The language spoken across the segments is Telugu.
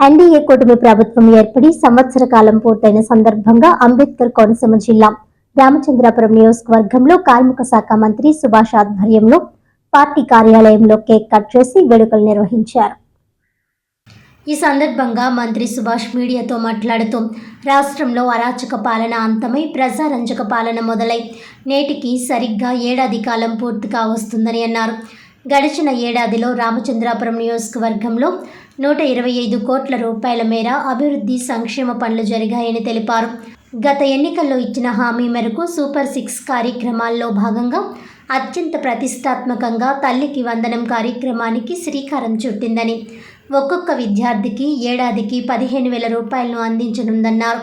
ఎన్డీఏ కూటమి ప్రభుత్వం ఏర్పడి సంవత్సర కాలం పూర్తయిన సందర్భంగా అంబేద్కర్ కోనసీమ జిల్లా రామచంద్రాపురం నియోజకవర్గంలో కార్మిక శాఖ మంత్రి సుభాష్ ఆధ్వర్యంలో పార్టీ కార్యాలయంలో కేక్ కట్ చేసి వేడుకలు నిర్వహించారు. ఈ సందర్భంగా మంత్రి సుభాష్ మీడియాతో మాట్లాడుతూ రాష్ట్రంలో అరాచక పాలన అంతమై ప్రజారంజక పాలన మొదలై నేటికి సరిగ్గా ఏడాది కాలం పూర్తిగా వస్తుందని అన్నారు. గడిచిన ఏడాదిలో రామచంద్రాపురం నియోజకవర్గంలో నూట ఇరవై ఐదు కోట్ల రూపాయల మేర అభివృద్ధి సంక్షేమ పనులు జరిగాయని తెలిపారు. గత ఎన్నికల్లో ఇచ్చిన హామీ మేరకు సూపర్ సిక్స్ కార్యక్రమాల్లో భాగంగా అత్యంత ప్రతిష్టాత్మకంగా తల్లికి వందనం కార్యక్రమానికి శ్రీకారం చుట్టిందని ఒక్కొక్క విద్యార్థికి ఏడాదికి పదిహేను వేల రూపాయలను అందించనుందన్నారు.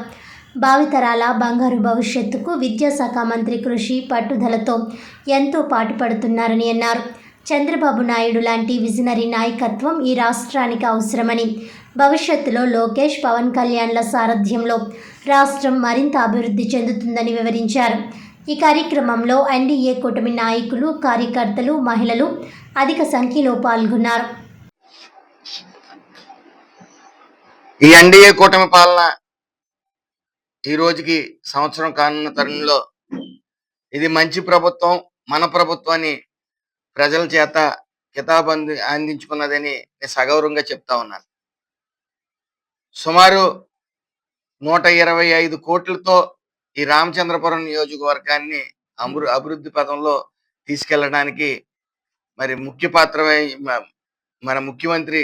భావితరాల బంగారు భవిష్యత్తుకు విద్యాశాఖ మంత్రి కృషి పట్టుదలతో ఎంతో పాటుపడుతున్నారని అన్నారు. చంద్రబాబు నాయుడు లాంటి విజనరీ నాయకత్వం ఈ రాష్ట్రానికి అవసరమని. భవిష్యత్తులో లోకేష్ పవన్ కళ్యాణ్ల సారథ్యంలో రాష్ట్రం మరింత అభివృద్ధి చెందుతుందని వివరించారు. ఈ కార్యక్రమంలో ఎన్డీఏ కూటమి నాయకులు కార్యకర్తలు మహిళలు అధిక సంఖ్యలో పాల్గొన్నారు. ఈ ఎన్డీఏ కూటమి పాలన ఈ రోజుకి సంవత్సరం కానున్న తరుణంలో ఇది మంచి ప్రభుత్వం మన ప్రభుత్వాన్ని ప్రజల చేత కితాబ్ అంది అందించుకున్నదని నేను సగౌరవంగా చెప్తా ఉన్నాను. సుమారు నూట ఇరవై ఐదు కోట్లతో ఈ రామచంద్రపురం నియోజకవర్గాన్ని అమృ అభివృద్ధి పథంలో తీసుకెళ్ళడానికి మరి ముఖ్య పాత్ర మన ముఖ్యమంత్రి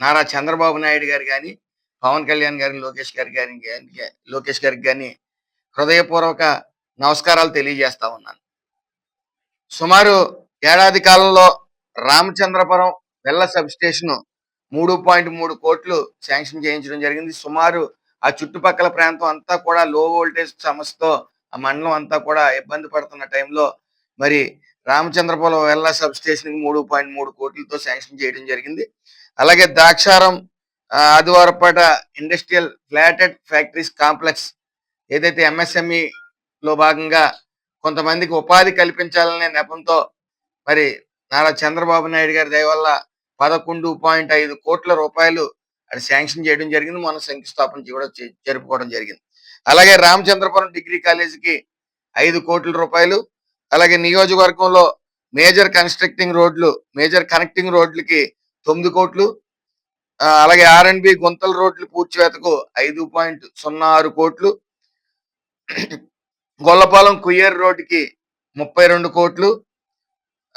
నారా చంద్రబాబు నాయుడు గారు కానీ పవన్ కళ్యాణ్ గారి లోకేష్ గారి గారి లోకేష్ గారికి కానీ హృదయపూర్వక నమస్కారాలు తెలియజేస్తా ఉన్నాను. సుమారు ఏడాది కాలంలో రామచంద్రపురం వెల్ల సబ్ స్టేషన్ మూడు పాయింట్ మూడు కోట్లు శాంక్షన్ చేయించడం జరిగింది. సుమారు ఆ చుట్టుపక్కల ప్రాంతం అంతా కూడా లో వోల్టేజ్ సమస్యతో ఆ మండలం అంతా కూడా ఇబ్బంది పడుతున్న టైంలో మరి రామచంద్రపురం వెల్ల సబ్ స్టేషన్ మూడు పాయింట్ మూడు కోట్లతో శాంక్షన్ చేయడం జరిగింది. అలాగే Draksharamam Adivarapeta industrial flatted factories complex ఏదైతే ఎంఎస్ఎంఈలో భాగంగా కొంతమందికి ఉపాధి కల్పించాలనే నెపంతో మరి నారా చంద్రబాబు నాయుడు గారి దయ వల్ల పదకొండు పాయింట్ ఐదు కోట్ల రూపాయలు అది శాంక్షన్ చేయడం జరిగింది. మన శంకుస్థాపన కూడా జరుపుకోవడం జరిగింది. అలాగే రామచంద్రపురం డిగ్రీ కాలేజీకి ఐదు కోట్ల రూపాయలు అలాగే నియోజకవర్గంలో మేజర్ కన్స్ట్రక్టింగ్ రోడ్లు మేజర్ కనెక్టింగ్ రోడ్లకి తొమ్మిది కోట్లు అలాగే ఆర్ అండ్ బి గుంతల రోడ్లు పూర్చివేతకు ఐదు పాయింట్ సున్నా ఆరు కోట్లు గొల్లపాలెం కుయ్యేరు రోడ్డుకి ముప్పై రెండు కోట్లు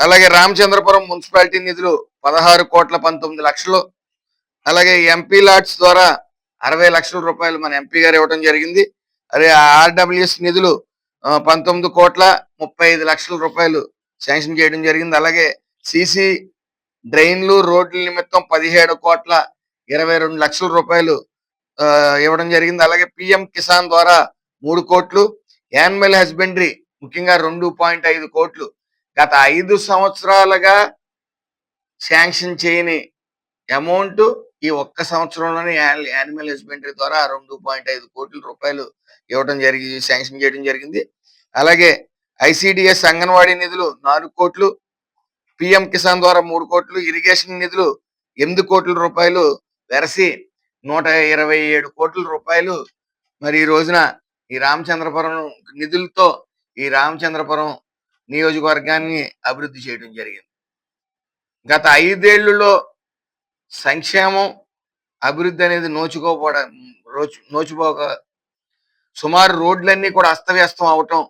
అలాగే రామచంద్రపురం మున్సిపాలిటీ నిధులు పదహారు కోట్ల పంతొమ్మిది లక్షలు. అలాగే ఎంపీ లాట్స్ ద్వారా అరవై లక్షల రూపాయలు మన ఎంపీ గారు ఇవ్వడం జరిగింది. అదే ఆర్డబ్ల్యూఎస్ నిధులు పంతొమ్మిది కోట్ల ముప్పై ఐదు లక్షల రూపాయలు శాంక్షన్ చేయడం జరిగింది. అలాగే సిసి డ్రైన్లు రోడ్ల నిమిత్తం పదిహేడు కోట్ల ఇరవై రెండు లక్షల రూపాయలు ఇవ్వడం జరిగింది. అలాగే పిఎం కిసాన్ ద్వారా మూడు కోట్లు. యానిమల్ హస్బెండరీ ముఖ్యంగా రెండు పాయింట్ ఐదు కోట్లు. గత ఐదు సంవత్సరాలుగా శాంక్షన్ చేయని అమౌంట్ ఈ ఒక్క సంవత్సరంలోనే యానిమల్ హస్బెండరీ ద్వారా రెండు పాయింట్ ఐదు కోట్ల రూపాయలు ఇవ్వడం జరిగి శాంక్షన్ చేయడం జరిగింది. అలాగే ఐసిడిఎస్ అంగన్వాడీ నిధులు నాలుగు కోట్లు పిఎం కిసాన్ ద్వారా మూడు కోట్లు ఇరిగేషన్ నిధులు ఎనిమిది కోట్ల రూపాయలు వెరసి నూట ఇరవై ఏడు కోట్ల రూపాయలు. మరి ఈ రోజున ఈ రామచంద్రపురం నిధులతో ఈ రామచంద్రపురం నియోజకవర్గాన్ని అభివృద్ధి చేయడం జరిగింది. గత ఐదేళ్ళలో సంక్షేమం అభివృద్ధి అనేది నోచుకోపోవడం రోజు నోచుకోక సుమారు రోడ్లన్నీ కూడా అస్తవ్యస్తం అవటం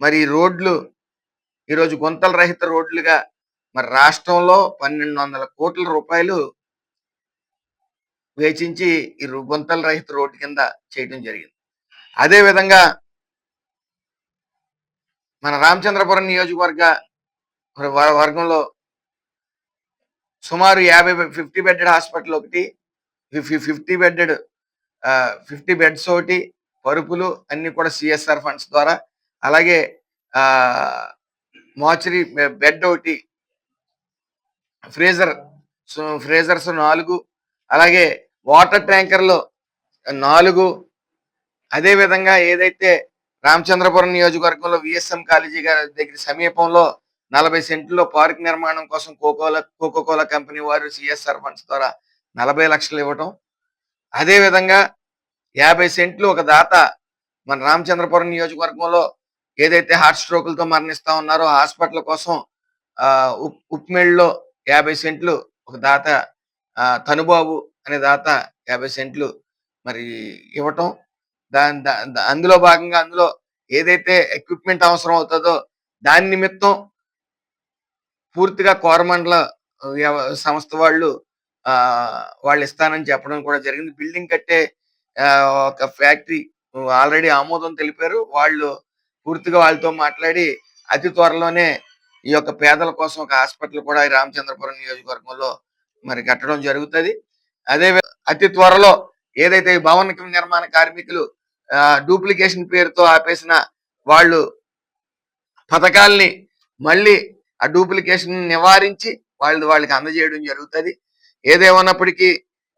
మరి ఈ రోడ్లు ఈరోజు గుంతల రహిత రోడ్లుగా మరి రాష్ట్రంలో పన్నెండు వందల కోట్ల రూపాయలు వేచించి ఈ గుంతల రహిత రోడ్డు కింద చేయడం జరిగింది. అదే విధంగా మన రామచంద్రపురం నియోజకవర్గ వ- వర్గంలో సుమారు యాభై ఫిఫ్టీ బెడ్డెడ్ హాస్పిటల్ ఒకటి ఫిఫ్టీ బెడ్డెడ్ ఫిఫ్టీ బెడ్స్ ఒకటి పరుపులు అన్నీ కూడా సిఎస్ఆర్ ఫండ్స్ ద్వారా. అలాగే మోచరీ బెడ్ ఒకటి ఫ్రీజర్ ఫ్రీజర్స్ నాలుగు అలాగే వాటర్ ట్యాంకర్లు నాలుగు. అదే విధంగా ఏదైతే రామచంద్రపురం నియోజకవర్గంలో విఎస్ఎం కాలేజీ గారి దగ్గర సమీపంలో నలభై సెంట్లో పార్క్ నిర్మాణం కోసం కోకోలా కోకోకోలా కంపెనీ వారు సిఎస్ఆర్ ఫండ్స్ ద్వారా నలభై లక్షలు ఇవ్వటం. అదే విధంగా యాభై సెంట్లు ఒక దాత మన రామచంద్రపురం నియోజకవర్గంలో ఏదైతే హార్ట్ స్ట్రోకులతో మరణిస్తా ఉన్నారో హాస్పిటల్ కోసం ఆ ఉప్మెళ్ళలో యాభై సెంట్లు ఒక దాత తనుబాబు అనే దాత యాభై సెంట్లు మరి ఇవ్వటం. దాని అందులో భాగంగా అందులో ఏదైతే ఎక్విప్మెంట్ అవసరం అవుతుందో దాని నిమిత్తం పూర్తిగా కోరమండల సంస్థ వాళ్ళు ఆ వాళ్ళు ఇస్తానని చెప్పడం కూడా జరిగింది. బిల్డింగ్ కట్టే ఒక ఫ్యాక్టరీ ఆల్రెడీ ఆమోదం తెలిపారు. వాళ్ళు పూర్తిగా వాళ్ళతో మాట్లాడి అతి త్వరలోనే ఈ యొక్క పేదల కోసం ఒక హాస్పిటల్ కూడా ఈ రామచంద్రపురం నియోజకవర్గంలో మరి కట్టడం జరుగుతుంది. అదే అతి త్వరలో ఏదైతే భవన నిర్మాణ కార్మికులు డూప్లికేషన్ పేరుతో ఆపేసిన వాళ్ళు పథకాల్ని మళ్ళీ ఆ డూప్లికేషన్ నివారించి వాళ్ళు వాళ్ళకి అందజేయడం జరుగుతుంది. ఏదేమన్నప్పటికీ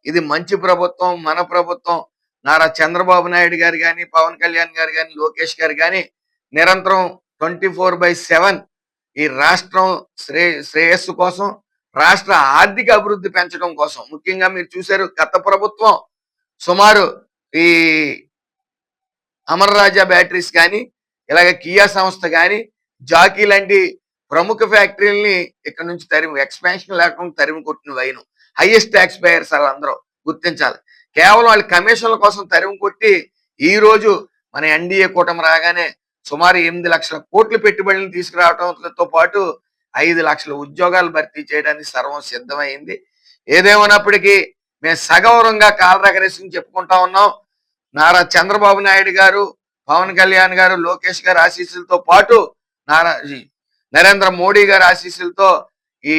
ఇది మంచి ప్రభుత్వం మన ప్రభుత్వం. నారా చంద్రబాబు నాయుడు గారు కానీ పవన్ కళ్యాణ్ గారు కానీ లోకేష్ గారు కానీ నిరంతరం ట్వంటీ ఫోర్ బై సెవెన్ ఈ రాష్ట్రం శ్రే శ్రేయస్సు కోసం రాష్ట్ర ఆర్థిక అభివృద్ధి పెంచడం కోసం. ముఖ్యంగా మీరు చూశారు గత ప్రభుత్వం సుమారు ఈ అమర్ రాజా బ్యాటరీస్ కానీ ఇలాగ కియా సంస్థ కానీ జాకీ లాంటి ప్రముఖ ఫ్యాక్టరీలని ఇక్కడ నుంచి తరిమి ఎక్స్పాన్షన్ లేకుండా తరిమి కొట్టిన వైను. హైయెస్ట్ ట్యాక్స్ పేయర్స్ వాళ్ళందరూ గుర్తించాలి. కేవలం వాళ్ళ కమిషన్ల కోసం తరిమి కొట్టి ఈ రోజు మన ఎన్డీఏ కూటమి రాగానే సుమారు ఎనిమిది లక్షల కోట్ల పెట్టుబడులను తీసుకురావడంతో పాటు ఐదు లక్షల ఉద్యోగాలు భర్తీ చేయడానికి సర్వం సిద్ధమైంది. ఏదేమైనప్పటికీ మేము సగౌరవంగా కాలరగరేసి చెప్పుకుంటా ఉన్నాం. నారా చంద్రబాబు నాయుడు గారు పవన్ కళ్యాణ్ గారు లోకేష్ గారు ఆశీస్సులతో పాటు నారా ఈ నరేంద్ర మోడీ గారి ఆశీస్సులతో ఈ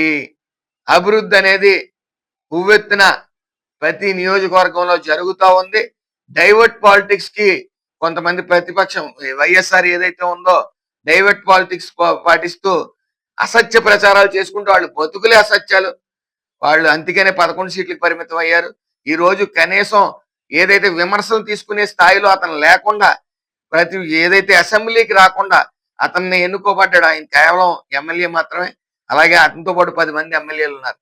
అభివృద్ధి అనేది ఉవ్వెత్తున ప్రతి నియోజకవర్గంలో జరుగుతూ ఉంది. డైవర్ట్ పాలిటిక్స్కి కొంతమంది ప్రతిపక్షం వైఎస్ఆర్ ఏదైతే ఉందో డైవర్ట్ పాలిటిక్స్ పాటిస్తూ అసత్య ప్రచారాలు చేసుకుంటూ వాళ్ళు బతుకులే అసత్యాలు. వాళ్ళు అందుకనే పదకొండు సీట్లకు పరిమితం అయ్యారు. ఈ రోజు కనీసం ఏదైతే విమర్శలు తీసుకునే స్థాయిలో అతను లేకుండా ప్రతి ఏదైతే అసెంబ్లీకి రాకుండా అతన్ని ఎన్నుకోబడ్డాడు ఆయన కేవలం ఎమ్మెల్యే మాత్రమే. అలాగే అతనితో పాటు పది మంది ఎమ్మెల్యేలు ఉన్నారు.